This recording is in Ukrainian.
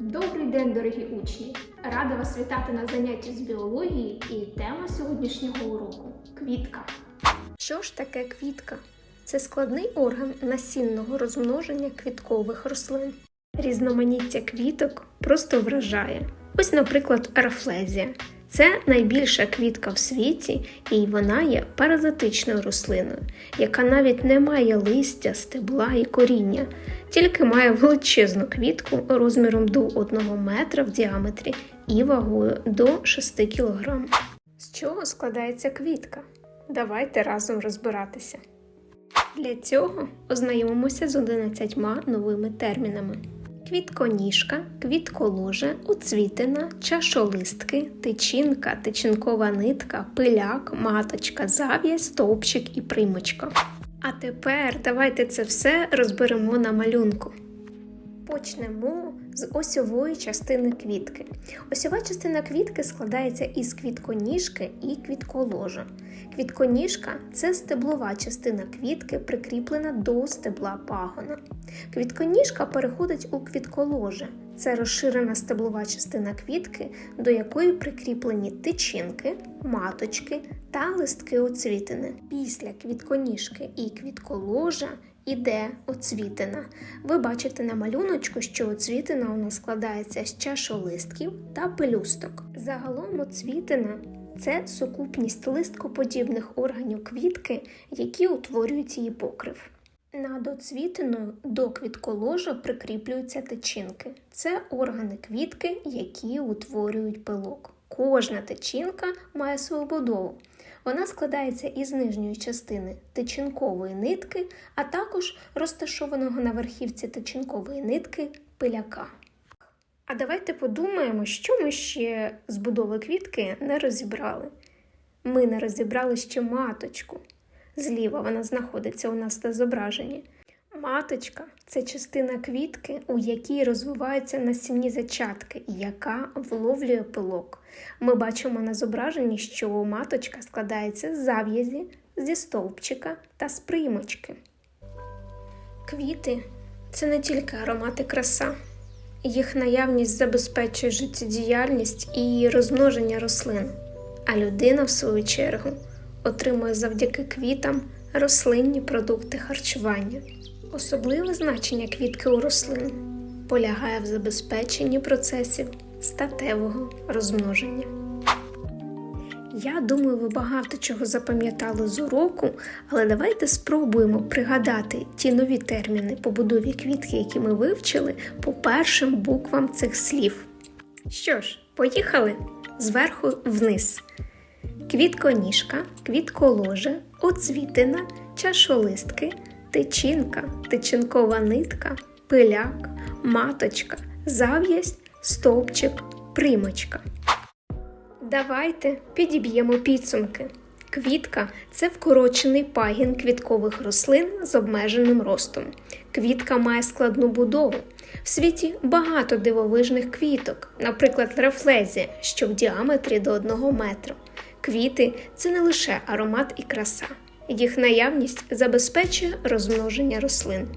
Добрий день, дорогі учні! Рада вас вітати на занятті з біології і тема сьогоднішнього уроку квітка. Що ж таке квітка? Це складний орган насінного розмноження квіткових рослин. Різноманіття квіток просто вражає. Ось, наприклад, арафлезія. Це найбільша квітка в світі, і вона є паразитичною рослиною, яка навіть не має листя, стебла і коріння, тільки має величезну квітку розміром до 1 метра в діаметрі і вагою до 6 кг. З чого складається квітка? Давайте разом розбиратися. Для цього ознайомимося з 11 новими термінами: квітконіжка, квітколоже, уцвітина, чашолистки, тичинка, тичинкова нитка, пиляк, маточка, зав'язь, стовпчик і примочка. А тепер давайте це все розберемо на малюнку. Почнемо з осьової частини квітки. Осьова частина квітки складається із квітконіжки і квітколожа. Квітконіжка це стеблова частина квітки, прикріплена до стебла пагона. Квітконіжка переходить у квітколоже. Це розширена стеблова частина квітки, до якої прикріплені тичинки, маточки та листки оцвітини. Після квітконіжки і квітколожа іде оцвітина. Ви бачите на малюночку, що оцвітина у нас складається з чашолистків та пелюсток. Загалом оцвітина це сукупність листкоподібних органів квітки, які утворюють її покрив. Над оцвітиною до квітколожа прикріплюються тичинки. Це органи квітки, які утворюють пилок. Кожна тичинка має свою будову. Вона складається із нижньої частини тичинкової нитки, а також розташованого на верхівці тичинкової нитки пиляка. А давайте подумаємо, що ми ще з будови квітки не розібрали. Ми не розібрали ще маточку. Зліва вона знаходиться у нас на зображенні. Маточка це частина квітки, у якій розвиваються насінні зачатки, яка вловлює пилок. Ми бачимо на зображенні, що маточка складається з зав'язі, зі стовпчика та з примочки. Квіти це не тільки аромат і краса. Їх наявність забезпечує життєдіяльність і розмноження рослин, а людина, в свою чергу, отримує завдяки квітам рослинні продукти харчування. Особливе значення квітки у рослин полягає в забезпеченні процесів статевого розмноження. Я думаю, ви багато чого запам'ятали з уроку, але давайте спробуємо пригадати ті нові терміни побудові квітки, які ми вивчили по першим буквам цих слів. Що ж, поїхали зверху вниз. Квітконіжка, квітколоже, оцвітина, чашолистки, тичинка, тичинкова нитка, пиляк, маточка, зав'язь, стовпчик, примочка. Давайте підіб'ємо підсумки. Квітка це вкорочений пагін квіткових рослин з обмеженим ростом. Квітка має складну будову. В світі багато дивовижних квіток, наприклад, рафлезія, що в діаметрі до 1 метра. Квіти це не лише аромат і краса. Їх наявність забезпечує розмноження рослин.